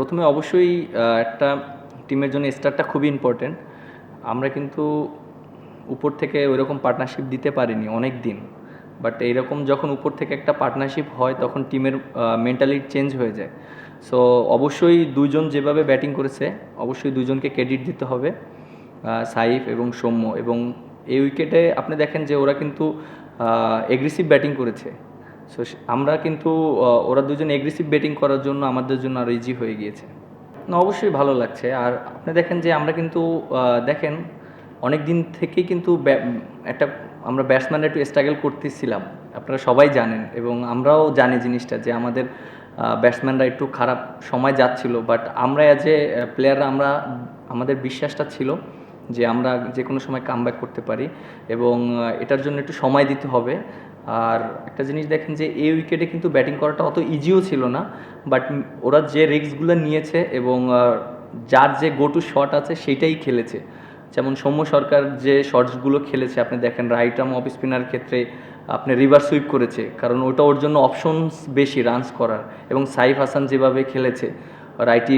প্রথমে অবশ্যই একটা টিমের জন্য স্টারটা খুবই ইম্পর্টেন্ট আমরা কিন্তু উপর থেকে ওইরকম পার্টনারশিপ দিতে পারিনি অনেক দিন বাট এইরকম যখন উপর থেকে একটা পার্টনারশিপ হয়, তখন টিমের মেন্টালিটি চেঞ্জ হয়ে যায়। সো অবশ্যই দুইজন যেভাবে ব্যাটিং করেছে, অবশ্যই দুজনকে ক্রেডিট দিতে হবে সাইফ এবং সৌম্য। এবং এই উইকেটে আপনি দেখেন যে ওরা কিন্তু এগ্রেসিভ ব্যাটিং করেছে। সো, আমরা কিন্তু ওরা দুজন এগ্রেসিভ ব্যাটিং করার জন্য আমাদের জন্য আরও ইজি হয়ে গিয়েছে। না, অবশ্যই ভালো লাগছে। আর আপনি দেখেন যে, আমরা কিন্তু দেখেন, অনেক দিন থেকেই কিন্তু একটা, আমরা ব্যাটসম্যানরা একটু স্ট্রাগল করতেছিলাম। আপনারা সবাই জানেন, এবং আমরাও জানি জিনিসটা যে, আমাদের ব্যাটসম্যানরা একটু খারাপ সময় যাচ্ছিল বাট আমরা অ্যাজ এ প্লেয়াররা আমরা, আমাদের বিশ্বাসটা ছিল যে, আমরা যে কোনো সময় কাম করতে পারি, এবং এটার জন্য একটু সময় দিতে হবে। আর একটা জিনিস দেখেন যে এই উইকেটে কিন্তু ব্যাটিং করাটা অত ইজিও ছিল না বাট ওরা যে রিস্কগুলো নিয়েছে এবং যার যে গো টু শট আছে সেটাই খেলেছে। যেমন সৌম্য সরকার যে শটসগুলো খেলেছে, আপনি দেখেন রাইট আর্ম অফ স্পিনার ক্ষেত্রে আপনি রিভার সুইপ করেছে, কারণ ওটা ওর জন্য অপশনস বেশি রানস করার। এবং সাইফ হাসান যেভাবে খেলেছে রাইটি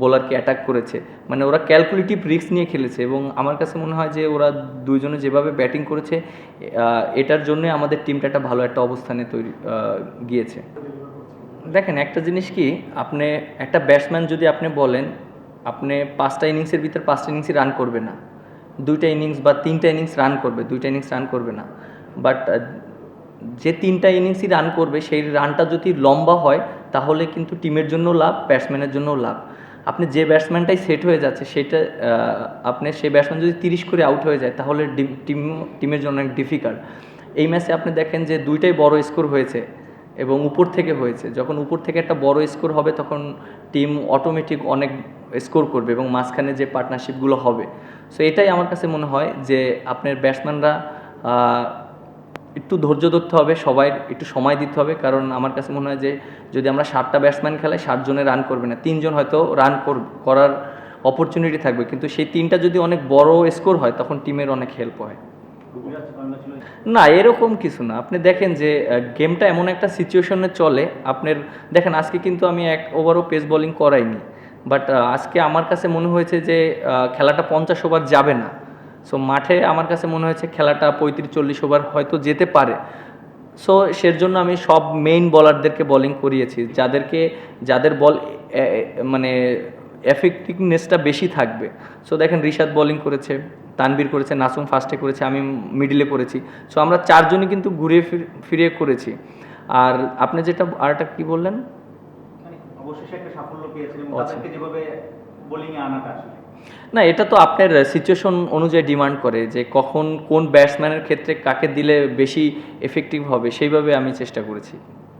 বোলারকে অ্যাটাক করেছে। মানে ওরা ক্যালকুলেটিভ রিস্ক নিয়ে খেলেছে এবং আমার কাছে মনে হয় যে ওরা দুইজনে যেভাবে ব্যাটিং করেছে এটার জন্যে আমাদের টিমটা একটা ভালো একটা অবস্থানে তৈরি গিয়েছে। দেখেন, একটা জিনিস কি, আপনি একটা ব্যাটসম্যান যদি আপনি বলেন, আপনি পাঁচটা ইনিংসের ভিতর পাঁচটা ইনিংসই রান করবে না। দুইটা ইনিংস বা তিনটা ইনিংস রান করবে, দুইটা ইনিংস রান করবে না। বাট যে তিনটা ইনিংসই রান করবে, সেই রানটা যদি লম্বা হয়, তাহলে কিন্তু টিমের জন্য লাভ ব্যাটসম্যানের জন্যও লাভ। আপনি যে ব্যাটসম্যানটাই সেট হয়ে যাচ্ছে, সেটা আপনি সেই ব্যাটসম্যান যদি তিরিশ করে আউট হয়ে যায়, তাহলে টিম টিমের জন্য অনেক ডিফিকাল্ট এই ম্যাচে আপনি দেখেন যে দুইটাই বড় স্কোর হয়েছে এবং উপর থেকে হয়েছে। যখন উপর থেকে একটা বড় স্কোর হবে, তখন টিম অটোমেটিক অনেক স্কোর করবে এবং মাঝখানে যে পার্টনারশিপগুলো হবে। সো এটাই আমার কাছে মনে হয় যে আপনার ব্যাটসম্যানরা একটু ধৈর্য ধরতে হবে, সবাই একটু সময় দিতে হবে। কারণ আমার কাছে মনে হয় যে, যদি আমরা সাতটা ব্যাটসম্যান খেলাই সাতজনে রান করবে না। তিনজন হয়তো রান করার অপরচুনিটি থাকবে। কিন্তু সেই তিনটা যদি অনেক বড় স্কোর হয়, তখন টিমের অনেক হেল্প হয়। না, এরকম কিছু না। আপনি দেখেন যে গেমটা এমন একটা সিচুয়েশনে চলে। আপনার, দেখেন, আজকে কিন্তু আমি এক ওভারও পেস বোলিং করাইনি। বাট আজকে আমার কাছে মনে হয়েছে যে খেলাটা পঞ্চাশ ওভার যাবে না। সো মাঠে আমার কাছে মনে হয়েছে খেলাটা পঁয়ত্রিশ চল্লিশ ওভার হয়তো যেতে পারে। সো সের জন্য আমি সব মেইন বলারদেরকে বোলিং করিয়েছি। যাদেরকে যাদের বল মানে এফেক্টিভনেসটা বেশি থাকবে। সো দেখেন রিশাদ বোলিং করেছে তানবীর করেছে নাসুম ফার্স্টে করেছে আমি মিডিলে করেছি। সো আমরা চারজনই কিন্তু ঘুরিয়ে ফির- ফিরিয়ে করেছি। আর আপনি যেটা আরটা কি বললেন? মানে অবশেষে একটা সাফল্য পেয়েছেন এবং আচ্ছা। তাদেরকে যেভাবে বোলিংয়ে আনাটা আসলে। না, এটা তো আপনার সিচুয়েশন অনুযায়ী ডিমান্ড করে যে কখন কোন ব্যাটসম্যানের ক্ষেত্রে কাকে দিলে বেশি এফেক্টিভ হবে, সেইভাবে আমি চেষ্টা করেছি।